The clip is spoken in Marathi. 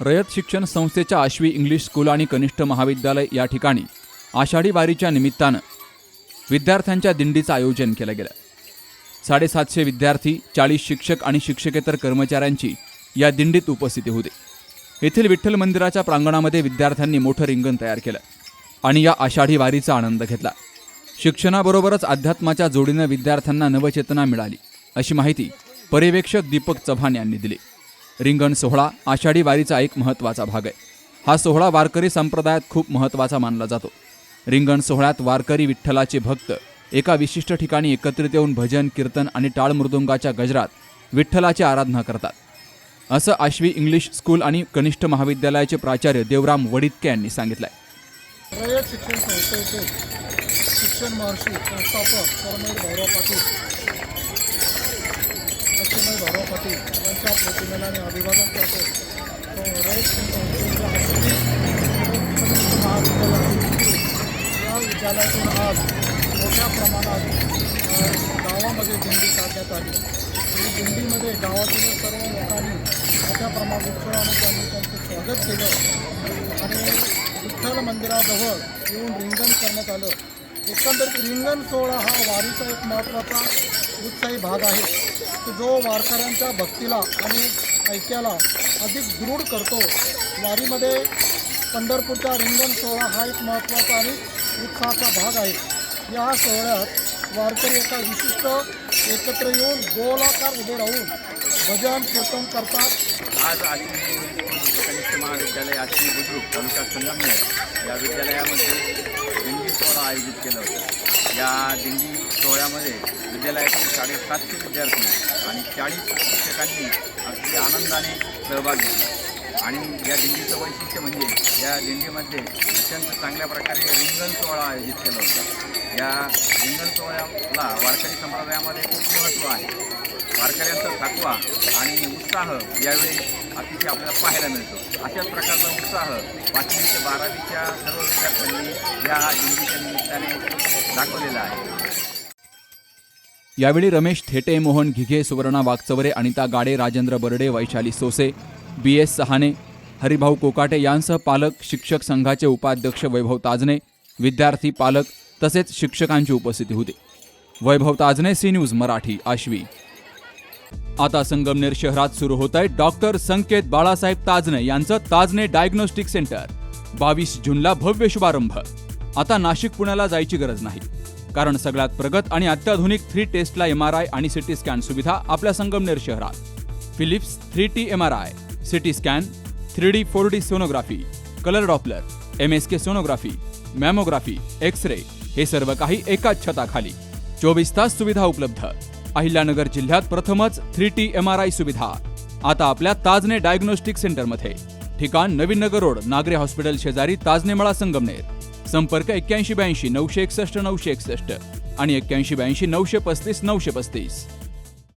रयत शिक्षण संस्थेच्या आश्वी इंग्लिश स्कूल आणि कनिष्ठ महाविद्यालय या ठिकाणी आषाढी वारीच्या निमित्तानं विद्यार्थ्यांच्या दिंडीचं आयोजन केलं गेलं. साडेसातशे विद्यार्थी चाळीस शिक्षक आणि शिक्षकेतर कर्मचाऱ्यांची या दिंडीत उपस्थिती होती. येथील विठ्ठल मंदिराच्या प्रांगणामध्ये विद्यार्थ्यांनी मोठं रिंगण तयार केलं आणि या आषाढी वारीचा आनंद घेतला. शिक्षणाबरोबरच अध्यात्माच्या जोडीनं विद्यार्थ्यांना नवचेतना मिळाली अशी माहिती पर्यवेक्षक दीपक चव्हाण यांनी दिली. रिंगण सोहळा आषाढी वारीचा एक महत्त्वाचा भाग आहे. हा सोहळा वारकरी संप्रदायात खूप महत्त्वाचा मानला जातो. रिंगण सोहळ्यात वारकरी विठ्ठलाचे भक्त एका विशिष्ट ठिकाणी एकत्रित येऊन भजन कीर्तन आणि टाळ मृदुंगाच्या गजरात विठ्ठलाची आराधना करतात. असं आश्वी इंग्लिश स्कूल आणि कनिष्ठ महाविद्यालयाचे प्राचार्य देवराम वडितके यांनी सांगितलंय. आहे शिक्षण संस्थेचे शिक्षण महर्षी संस्थापक परमवीर पाटील लक्ष्मीबाई भाऊराव पाटील यांच्या प्रतिमेला मी अभिवादन करतो. महाविद्यालय या विद्यालयातून आज मोठ्या प्रमाणात गावामध्ये दिंडी काढण्यात आली. ही दिंडीमध्ये गावातील सर्व लोकांनी मोठ्या प्रमाणात उत्सवाने त्यांनी त्यांचं स्वागत केलं. आणि विठ्ठल मंदिराजवळ येऊन रिंगण करण्यात आलं. एकंदरीत रिंगण सोहळा हा वारीचा एक महत्त्वाचा उत्साही भाग आहे. की जो वारकऱ्यांच्या भक्तीला आणि ऐक्याला अधिक दृढ करतो वारीमध्ये पंढरपूरचा रिंगण सोहळा हा एक महत्त्वाचा आणि उत्साहाचा भाग आहे. या सोहळ्यात वारकरी एका विशिष्ट एकत्र येऊन गोलाकार उभे राहून भजन कीर्तन करतात. आज आश्वी कनिष्ठ महाविद्यालय आश्री बुद्रुक तालुका संगमनेर या विद्यालयामध्ये दिंडी सोहळा आयोजित केला होता. या दिंडी सोहळ्यामध्ये विद्यालयातील साडेसातशे विद्यार्थी आणि चाळीस शिक्षकांनी अगदी आनंदाने सहभाग घेतला. आणि या दिंडीचं वैशिष्ट्य म्हणजे या दिंडीमध्ये अत्यंत चांगल्या प्रकारे रिंगण सोहळा आयोजित केला होता. या रिंगण सोहळ्याला वारकरी संप्रदायामध्ये खूप महत्त्व आहे. वारकऱ्यांचा थकवा आणि उत्साह यावेळी अतिशय आपल्याला पाहायला मिळतो. अशाच प्रकारचा उत्साह पाचवी ते बारावीच्या सर्व विद्यार्थ्यांनी या दिंडीच्या निमित्ताने यावेळी रमेश थेटे मोहन घिघे सुवर्णा वागचवरे अनिता गाडे राजेंद्र बर्डे वैशाली सोसे बी एस सहाने हरिभाऊ कोकाटे यांसह पालक शिक्षक संघाचे उपाध्यक्ष वैभव ताजने विद्यार्थी पालक तसेच शिक्षकांची उपस्थिती होती. Vaibhav Tajne C news Marathi Ashwi. आता संगमनेर शहरात सुरू होत आहे डॉक्टर संकेत बाळासाहेब ताजने यांचं ताजने डायग्नोस्टिक सेंटर. बावीस जूनला भव्य शुभारंभ. आता नाशिक पुण्याला जायची गरज नाही. कारण सगळ्यात प्रगत आणि अत्याधुनिक three tesla M R I आणि सिटी स्कॅन सुविधा आपल्या संगमनेर शहरात. Philips three T M R I CT scan three D four D sonography colour Doppler M S K sonography mammography X ray हे सर्व काही एकाच छताखाली. चोवीस तास सुविधा उपलब्ध. अहिल्यानगर जिल्ह्यात प्रथमच three T M R I सुविधा. आता आपल्या ताजने डायग्नोस्टिक सेंटरमध्ये ठिकाण नवीन नगर रोड नागरे हॉस्पिटल शेजारी ताजनेमळा संगमनेर. संपर्क एक्क्याऐंशी ब्याऐंशी नऊशे एकसष्ट नऊशे एकसष्ट आणि एक्क्याऐंशी ब्याऐंशी नऊशे पस्तीस नऊशे पस्तीस.